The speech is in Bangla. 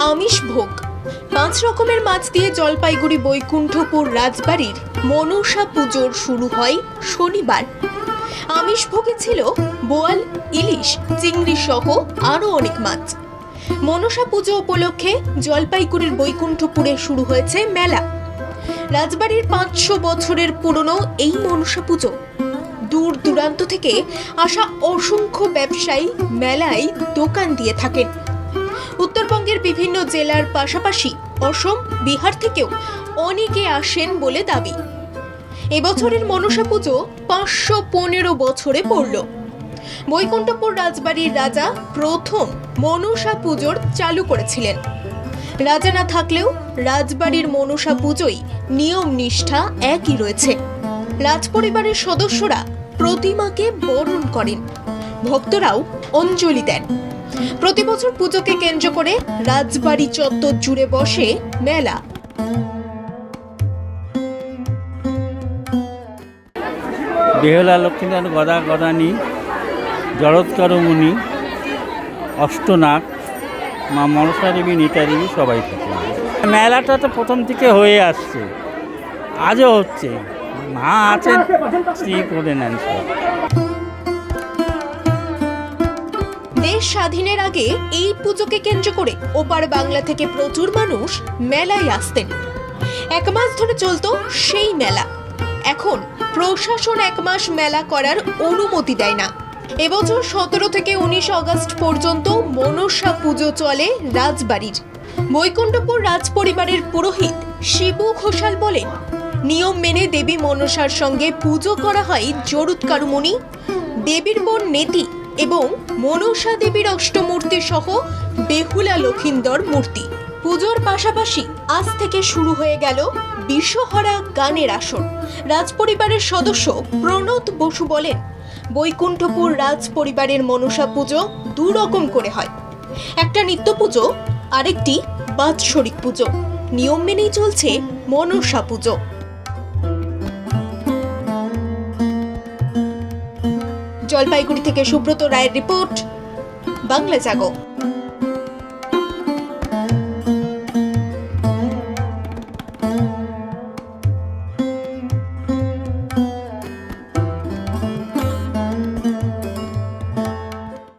আমিষ ভোগ। পাঁচ রকমের মাছ দিয়ে জলপাইগুড়ি, বৈকুণ্ঠপুর রাজবাড়ির মনসা পুজোর শুরু হয় শনিবার। আমিষ ভোগে ছিল বোয়াল, ইলিশ, চিংড়ি সহ আরও অনেক মাছ। মনসা পুজো উপলক্ষে জলপাইগুড়ির বৈকুণ্ঠপুরে শুরু হয়েছে মেলা। রাজবাড়ির পাঁচশো বছরের পুরনো এই মনসা পুজো। দূর দূরান্ত থেকে আসা অসংখ্য ব্যবসায়ী মেলায় দোকান দিয়ে থাকেন। উত্তরবঙ্গের বিভিন্ন জেলার পাশাপাশি অসম, বিহার থেকেও অনেকে আসেন বলে দাবি। এবছরের মনসা পুজো পাঁচশো পনেরো বছরে পড়ল। বৈকুণ্ঠপুর রাজবাড়ির রাজা প্রথম মনসা পুজোর চালু করেছিলেন। রাজা না থাকলেও রাজবাড়ির মনসা পুজোই নিয়ম নিষ্ঠা একই রয়েছে। রাজপরিবারের সদস্যরা প্রতিমাকে বরণ করেন। ভক্তরাও অঞ্জলি দেন। প্রতি বছর পুজোকে কেন্দ্র করে রাজবাড়ি চত্বর জুড়ে বসে মেলা। বেহলা লক্ষ্মীনাথ গদা গদানি জরৎকারমণি অষ্টনাগ, মা মনসা দেবী, নিতা দেবী সবাই থাকে। মেলাটা তো প্রথম থেকে হয়ে আসছে। আজও হচ্ছে। মা আছেন, স্ত্রী করে নেন সব। দেশ স্বাধীনের আগে এই পুজোকে কেন্দ্র করে ওপার বাংলা থেকে প্রচুর মানুষ মেলায় আসতেন। এক মাস ধরে চলতো সেই মেলা। এখন প্রশাসন এক মাস মেলা করার অনুমতি দেয় না। এবছর সতেরো থেকে উনিশ আগস্ট পর্যন্ত মনসা পুজো চলে রাজবাড়ির। বৈকুণ্ঠপুর রাজ পরিবারের পুরোহিত শিবু ঘোষাল বলেন, নিয়ম মেনে দেবী মনসার সঙ্গে পুজো করা হয় জরুৎকারুমণি দেবীর বোন নেতি এবং মনসা দেবীর অষ্টমূর্তি সহ বেহুলা লক্ষিন্দর মূর্তি। পুজোর পাশাপাশি আজ থেকে শুরু হয়ে গেল বিশ্বহরা গানের আসর। রাজপরিবারের সদস্য প্রণত বসু বলেন, বৈকুণ্ঠপুর রাজ পরিবারের মনসা পুজো দু রকম করে হয়। একটা নিত্য পুজো, আরেকটি বাৎসরিক পুজো। নিয়ম মেনেই চলছে মনসা পুজো। জলপাইগুড়ি থেকে সুব্রত রায়ের রিপোর্ট বাংলা জাগো।